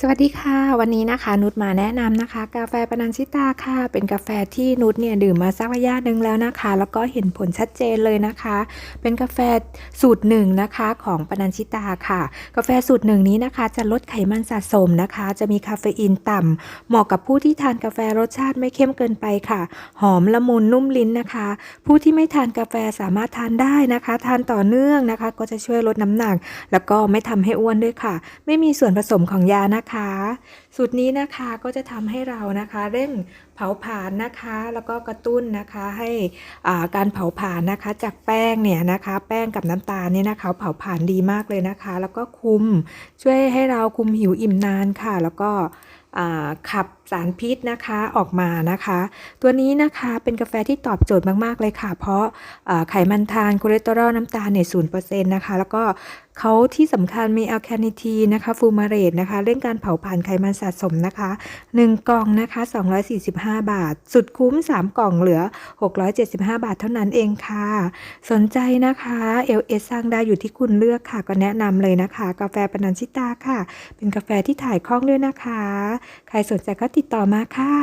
สวัสดีค่ะ วันนี้นะคะ นุชมาแนะนำนะคะ กาแฟปนัญชิตาค่ะ เป็นกาแฟที่นุชเนี่ยดื่มมาสักระยะหนึ่งแล้วนะคะ แล้วก็เห็นผลชัดเจนเลยนะคะ เป็นกาแฟสูตรหนึ่งนะคะของปนัญชิตาค่ะ กาแฟสูตรหนึ่งนี้นะคะ จะลดไขมันสะสมนะคะ จะมีคาเฟอีนต่ำเหมาะกับผู้ที่ทานกาแฟรสชาติไม่เข้มเกินไปค่ะ หอมละมุนนุ่มลิ้นนะคะ ผู้ที่ไม่ทานกาแฟสามารถทานได้นะคะ ทานต่อเนื่องนะคะ ก็จะช่วยลดน้ำหนัก แล้วก็ไม่ทำให้อ้วนด้วยค่ะ ไม่มีส่วนผสมของยานะคะสูตรนี้นะคะก็จะทำให้เรานะคะเร่งเผาผลาญนะคะ แล้วก็กระตุ้นนะคะให้อ่าการเผาผลาญนะคะ จากแป้งเนี่ยนะคะ แป้งกับน้ำตาลเนี่ยนะคะ เผาผลาญดีมากเลยนะคะ แล้วก็คุมช่วยให้เราคุมหิวอิ่มนานค่ะ แล้วก็ขับสารพิษนะคะออกมานะคะ ตัวนี้นะคะเป็นกาแฟที่ตอบโจทย์มาก ๆ เลยค่ะ เพราะไขมันทานคอเลสเตอรอลน้ำตาลเนี่ยศูนย์เปอร์เซ็นต์นะคะ แล้วก็ เขาที่สำคัญมีแอลคาเนทีนะคะฟูมาเรตนะคะเร่งการเผาผลาญไขมันสะสมนะคะ 1 กล่องนะคะ 245 บาท สุดคุ้ม 3 กล่องเหลือ 675 บาทเท่านั้นเองค่ะ สนใจนะคะเอสร้างได้อยู่ที่คุณเลือกค่ะ ก็แนะนำเลยนะคะ กาแฟปนัญชิตาค่ะ เป็นกาแฟที่ถ่ายคล่องด้วยนะคะ ใครสนใจก็ติดต่อมาค่ะ